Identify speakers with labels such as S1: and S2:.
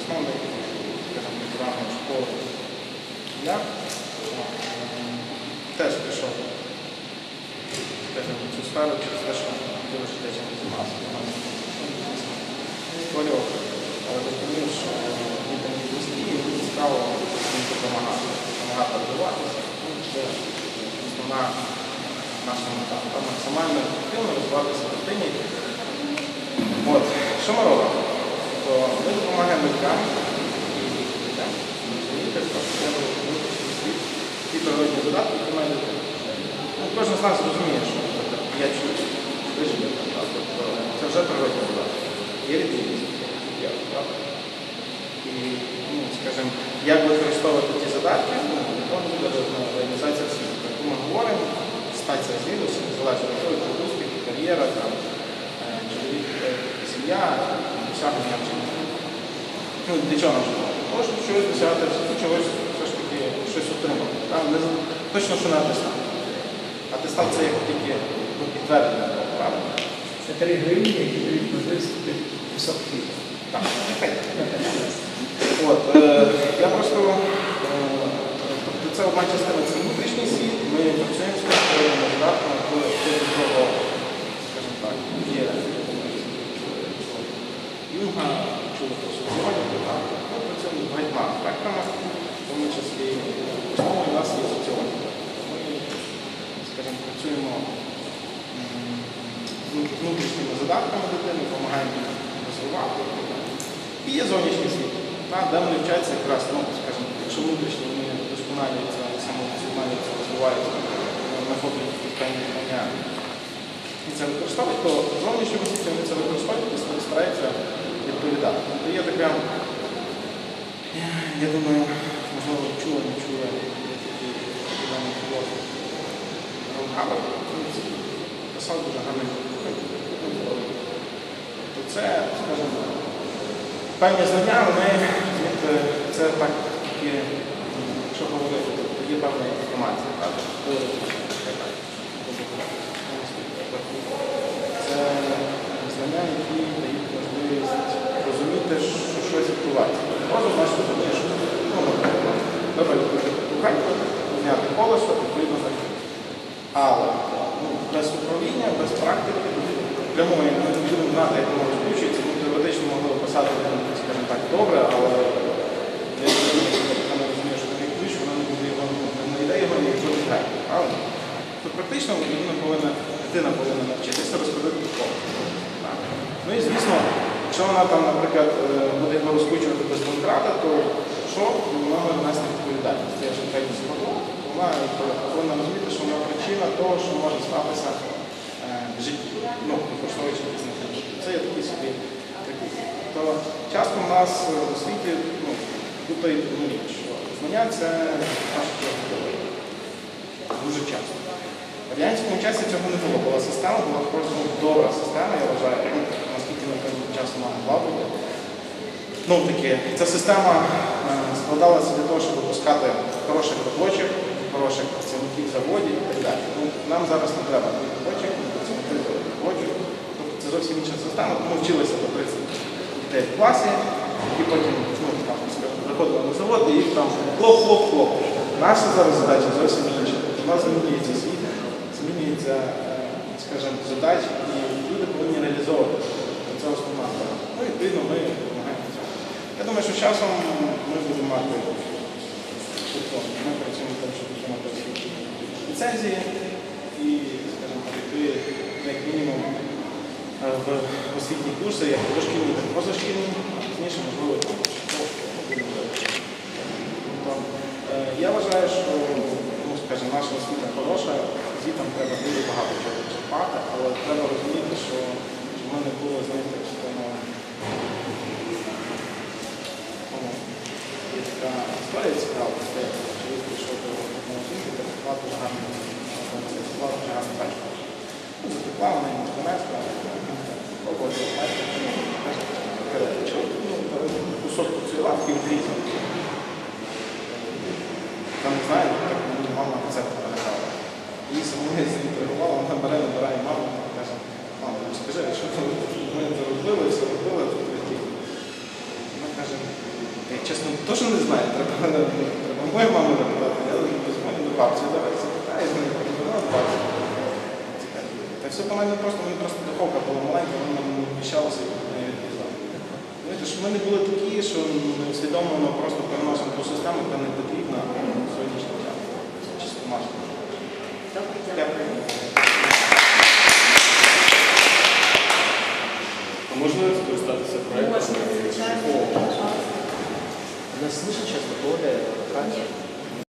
S1: основний, скажімо, школи я теж пішов в цю те, що хотів жити чим займався. Створював, але розумів, що дітям дуже цікаво допомагати. Допомагати розвиватися. Ну, основна наша мета. Там максимально ефективно розвиватися дитині. От, що ми робимо? То ми допомагаємо батькам і дітям розуміти, що треба вивчити світ, ті природні задатки, які має дитина. Ну, кожен з нас розуміє, що я чую, виживе, тобто це вже природні задатки. Є відмінність? І, ну, скажімо, як використовувати ті задатки, ну, воно буде організація. Про яку ми говоримо, стація зміни, залежить від того, чи успіх, кар'єра, там, е, чоловік, е, сім'я, досягнення чи. Ну, для чого нам? Тому щоб щось досягати в чогось все ж таки щось отримати. Точно, що не атестат. Атестат це як тільки ну, підтвердження, того, правильно?
S2: Це три гривні, які дають можливість купити.
S1: Так. От, е, я просто, е, тобто це одна частина, це внутрішній світ, ми працюємо з коли хто до того, скажімо так, є чули про соціологію, ми працюємо з багатьма аспектами, в тому числі основою у нас є соціологія. Ми, скажімо, працюємо з внутрішніми задатками дитини, допомагаємо їм розвивати. І є зовнішній світ, де вони вчаться якраз, ну, скажімо, якщо внутрішні вони вдосконалюються, розвиваються, знаходять певні знання і це використовують, то в зовнішньому світі вони це використовують і стараються відповідати. Тобто є така, я думаю, можливо, чули, не філософ Рон писав дуже гарний книгу. Тобто це, скажімо, певні знання, вони, це так, якщо говорити, певна інформація, так? Це знання, які дають можливість розуміти, що щось відбувається. Наш розуміє, що ну, відкрити куханьку, зняти колесо, відповідно закрити. Але ну, без управління, без практики, прямої ми не будемо знати, як воно розкручується, ми теоретично могли описати, скажімо так, добре, але для людини, яка не розуміє, що таке ключ, вона не буде його, ну, не знайде його, якщо не знає. Правильно? То практично людина повинна, дитина повинна навчитися розходити по колу. Так. Ну і звісно, якщо вона там, наприклад, е, буде розкручувати без домкрата, то що вона має нести відповідальність. Я вже третій спорту, вона повинна розуміти, що вона причина того, що може статися е, в житті, ну, використовуючи якісь. Це є такий собі. То часто в нас е, у світі ну, тут і що знання це життя. Дуже часто. В радянському часі цього не було. Була система, була просто добра система, я вважаю, ну, наскільки на певний час вона могла бути. Ну, таки, ця система е, складалася для того, щоб випускати хороших робочих, хороших працівників заводів і так далі. Ну, нам зараз не треба робочих, працівників заводів. Тобто це зовсім інша система, тому вчилися до 30 дітей в класі, і потім ну, там, заходили на завод і їх там хлоп-хлоп-хлоп. Наша зараз задача зовсім інша. У нас змінюється світ, змінюється, е, скажімо, задачі, і люди повинні реалізовувати. Це основна справа. Ну, відповідно, ми допомагаємо цьому. Я думаю, що часом ми будемо мати, ми працюємо над тим, щоб отримати ліцензії і, скажімо так, йти як мінімум е, в освітні курси, як дошкільні, так і позашкільні, а пізніше, можливо, там, е, я вважаю, що ну, скажімо, наша освіта хороша, звітам треба дуже багато чого черпати, але треба розуміти, що щоб ми не були, знаєте, така історія цікава, що чоловік прийшов до одного жінки, та текла дуже гарно, текла дуже гарно. Ну, затекла, вона йому цю печку, ну, кусок цієї лапки відрізав. Там не знаю, мені мама рецепт передала. Її самої чесно, теж не знаю. Треба, мою маму запитати. Я дзвоню до бабці, давай запитаю, з нею подзвонила до бабці. Та все по-моєму просто, мені просто духовка була маленька, вона не вміщалася і не відрізала. Знаєте, що ми не були такі, що усвідомлено просто переносимо ту систему, яка не потрібна сьогоднішній час. Чисто
S3: дякую.
S1: Дякую.